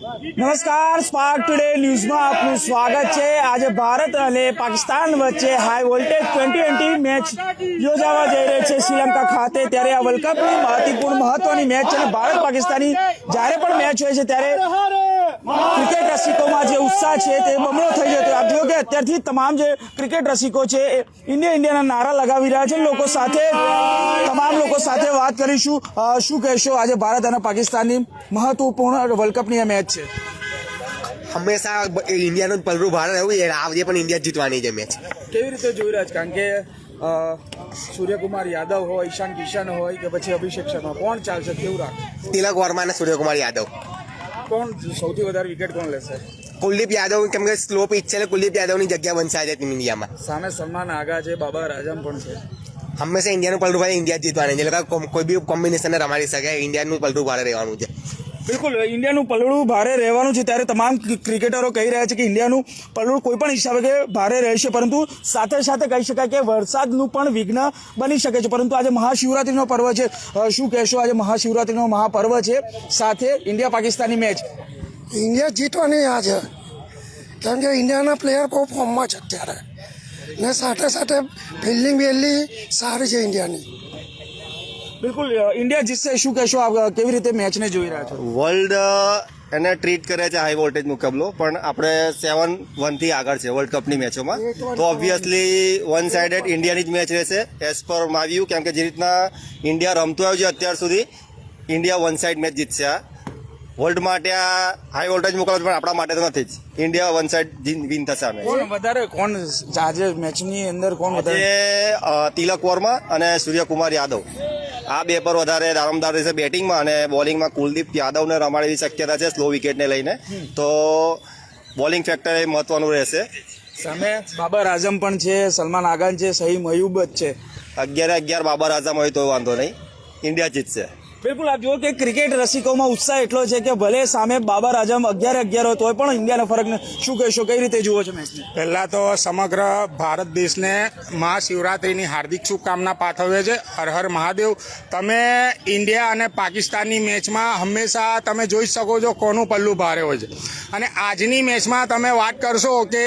નમસ્કાર spark today ન્યૂઝમાં આપનું સ્વાગત છે. આજે ભારત અને પાકિસ્તાન વચ્ચે high voltage twenty twenty match યોજાવા જઈ રહી છે શ્રીલંકા ખાતે. ત્યારે આ વર્લ્ડ કપની મહત્વપૂર્ણ મહત્વની મેચ છે અને ભારત પાકિસ્તાની જ્યારે પણ મેચ હોય છે ત્યારે રસિકોમાં જે ઉત્સાહ છે તે બમણો થઈ જતો આપ કે અત્યારથી તમામ જે ક્રિકેટ રસિકો છે એ ઇન્ડિયા ઇન્ડિયાના નારા લગાવી રહ્યા છે. લોકો સાથે તમામ લોકો સાથે વાત કરીશું. શું કહેશો? આજે ભારત અને પાકિસ્તાનની મહત્વપૂર્ણ વર્લ્ડ કપની આ મેચ છે. હંમેશા ઇન્ડિયાનું જ પલરું ભારત રહ્યું એ આજે પણ ઇન્ડિયા જીતવાની છે. મેચ કેવી રીતે જોઈ રહ્યા છે? કારણ કે સૂર્યકુમાર યાદવ હોય ઈશાન કિશન હોય કે પછી અભિષેક શર્મા કોણ ચાલશે? કેવું રાખે તિલક વર્મા અને સૂર્યકુમાર યાદવ. કોણ સૌથી વધારે વિકેટ કોણ લેશે? કુલદીપ યાદવ કેમ કે સ્લો પિચ છે એટલે કુલદીપ યાદવની જગ્યા બનશે આજે ટીમ ઇન્ડિયામાં સામે સલમાન આગા છે બાબા રાજમ પણ છે. હંમેશા ઇન્ડિયાનું પલટું ભાઈ ઇન્ડિયા જીતવાની છે. એટલે કોઈ બી કોમ્બિનેશન રમાડી શકે ઇન્ડિયાનું પલટું ભારે રહેવાનું છે. બિલકુલ, ઇન્ડિયાનું પલડું ભારે રહેવાનું છે. ત્યારે તમામ ક્રિકેટરો કહી રહ્યા છે કે ઇન્ડિયાનું પલડું કોઈ પણ હિસાબે કે ભારે રહેશે, પરંતુ સાથે સાથે કહી શકાય કે વરસાદનું પણ વિઘ્ન બની શકે છે. પરંતુ આજે મહાશિવરાત્રિનો પર્વ છે. શું કહેશો? આજે મહાશિવરાત્રીનો મહાપર્વ છે. સાથે ઇન્ડિયા પાકિસ્તાની મેચ. ઇન્ડિયા જીતવાની આ છે. કેમ કે ઇન્ડિયાના પ્લેયર બહુ ફોર્મમાં છે અત્યારે. ને સાથે સાથે ફિલ્ડિંગ બેલ્ડિંગ સારી છે ઇન્ડિયાની. બિલકુલ ઇન્ડિયા જીતશે શું કહેશો આપ કેવી રીતે મેચને જોઈ રહ્યા છો? વર્લ્ડ એને ટ્રીટ કરે છે હાઈ વોલ્ટેજ મુકાબલો પણ આપણે સેવન વનથી આગળ છે વર્લ્ડ કપની મેચોમાં. તો ઓબ્વિયસલી વન સાઇડેડ ઇન્ડિયાની જ મેચ રહેશે એઝ પર માવ્યું કેમ કે જે રીતના ઇન્ડિયા રમતું આવ્યું છે અત્યાર સુધી ઇન્ડિયા વન સાઇડ મેચ જીતશે આ. વર્લ્ડ માટે આ હાઈ વોલ્ટેજ મુકાબલો પણ આપણા માટે તો નથી જ. ઇન્ડિયા વન સાઇડ વિન થશે મેચ વધારે કોણ આજે મેચની અંદર કોણ વધારે? તિલક વર્મા અને સૂર્યકુમાર યાદવ. આ બે પર વધારે દારમદાર રહેશે બેટિંગમાં અને બોલિંગમાં કુલદીપ યાદવને રમાડેલી શક્યતા છે સ્લો વિકેટને લઈને. તો બોલિંગ ફેક્ટર એ મહત્વનું રહેશે. સામે બાબર આઝમ પણ છે સલમાન આગાન છે સહીમ અયુબ જ છે. અગિયારે અગિયાર બાબર આઝમ હોય તો વાંધો નહીં. ઇન્ડિયા જીતશે. બિલકુલ, આપ જુઓ કે ક્રિકેટ રસિકોમાં ઉત્સાહ એટલો છે કે ભલે સામે બાબર આઝમ અગિયાર અગિયાર હોય, તોય પણ ઇન્ડિયાનો ફરકને શું કહેશો? કઈ રીતે જુઓ છો મેચને પહેલા તો સમગ્ર ભારત દેશને મહાશિવરાત્રિની હાર્દિક શુભકામના પાઠવીએ છે. હર હર મહાદેવ. તમે ઇન્ડિયા અને પાકિસ્તાનની મેચમાં હંમેશા તમે જોઈ શકો છો કોનું પલ્લું ભારે હોય છે. અને આજની મેચમાં તમે વાત કરશો કે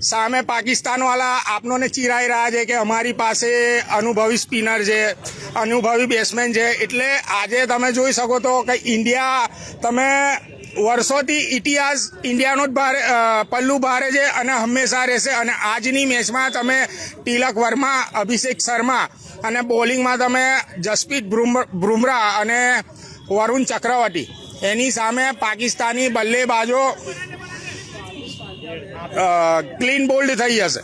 સામે પાકિસ્તાનવાળા આપનોને ચિરાઈ રહ્યા છે કે અમારી પાસે અનુભવી સ્પિનર છે, અનુભવી બેટ્સમેન છે. એટલે આજે તમે જોઈ શકો તો કે ઇન્ડિયા, તમે વર્ષોથી ઇતિહાસ ઇન્ડિયાનો જ ભારે પલ્લું ભારે છે અને હંમેશા રહેશે. અને આજની મેચમાં તમે તિલક વર્મા, અભિષેક શર્મા અને બોલિંગમાં તમે જસપ્રીત બુમ- બુમરાહ અને વરુણ ચક્રવર્તી. એની સામે પાકિસ્તાની બલ્લેબાજો ક્લીન બોલ્ડ થઈ જશે.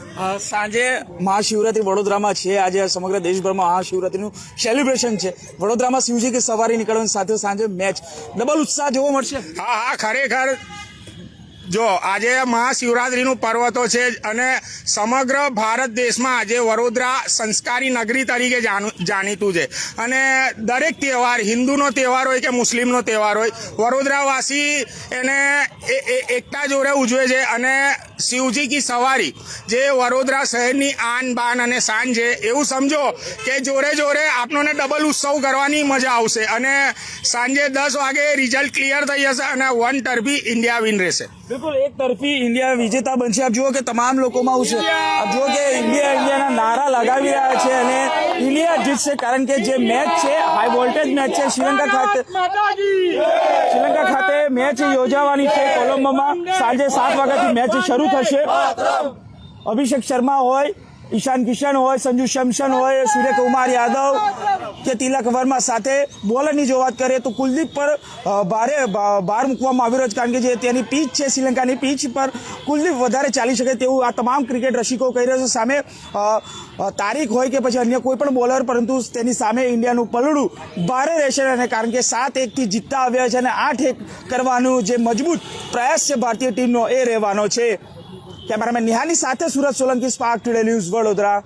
સાંજે મહાશિવરાત્રી વડોદરામાં છે. આજે સમગ્ર દેશભરમાં મહાશિવરાત્રીનું સેલિબ્રેશન છે. વડોદરામાં શિવજી કે સવારી નીકળવાની સાથે સાંજે મેચ ડબલ ઉત્સાહ જોવા મળશે. હા હા ખરેખર જો, આજે મહાશિવરાત્રિનું પર્વ તો છે જ અને સમગ્ર ભારત દેશમાં આજે વડોદરા સંસ્કારી નગરી તરીકે જાણુ- જાણીતું છે. અને દરેક તહેવાર, હિન્દુનો તહેવાર હોય કે મુસ્લિમનો તહેવાર હોય, વડોદરાવાસી એને એકતા જોડે ઉજવે છે અને શિવજી કી સવારી જે વડોદરા શહેરની આન બાન અને શાન છે, એવું સમજો કે જોડે જોડે આપણોને ડબલ ઉત્સવ કરવાની મજા આવશે અને સાંજે દસ વાગે રિઝલ્ટ ક્લિયર થઈ જશે અને વન ટર્ફી ઇન્ડિયા વિન રહેશે. બિલકુલ, એક તરફી ઇન્ડિયા વિજેતા બનશે. આપ જુઓ કે તમામ લોકોમાં આવશે આપ જુઓ કે ઇન્ડિયા ઇન્ડિયાના નારા લગાવી રહ્યા છે અને ઇન્ડિયા જીતશે કારણ કે જે મેચ છે હાઈ વોલ્ટેજ મેચ છે શ્રીલંકા ખાતે. શ્રીલંકા ખાતે મેચ યોજાવાની છે કોલંબોમાં. સાંજે સાત વાગ્યાથી મેચ શરૂ થશે. અભિષેક શર્મા હોય ઈશાન કિશન હોય, સંજુ શમશન હોય, સૂર્યકુમાર યાદવ કે તિલક વર્મા સાથે બોલરની જો વાત કરીએ તો કુલદીપ પર ભારે ભાર મૂકવામાં આવ્યો છે કારણ કે જે તેની પીચ છે, શ્રીલંકાની પીચ પર કુલદીપ વધારે ચાલી શકે તેવું આ તમામ ક્રિકેટ રસિકો કહી રહ્યા છે. સામે તારીખ હોય કે પછી અન્ય કોઈ પણ બોલર, પરંતુ તેની સામે ઇન્ડિયાનું પલડું ભારે રહેશે અને કારણ કે સાત એકથી જીતતા આવ્યા છે અને આઠ એક કરવાનું જે મજબૂત પ્રયાસ છે ભારતીય ટીમનો એ રહેવાનો છે. કેમેરામેન નિહાલની સાથે Surat Solanki spark today news Vadodara.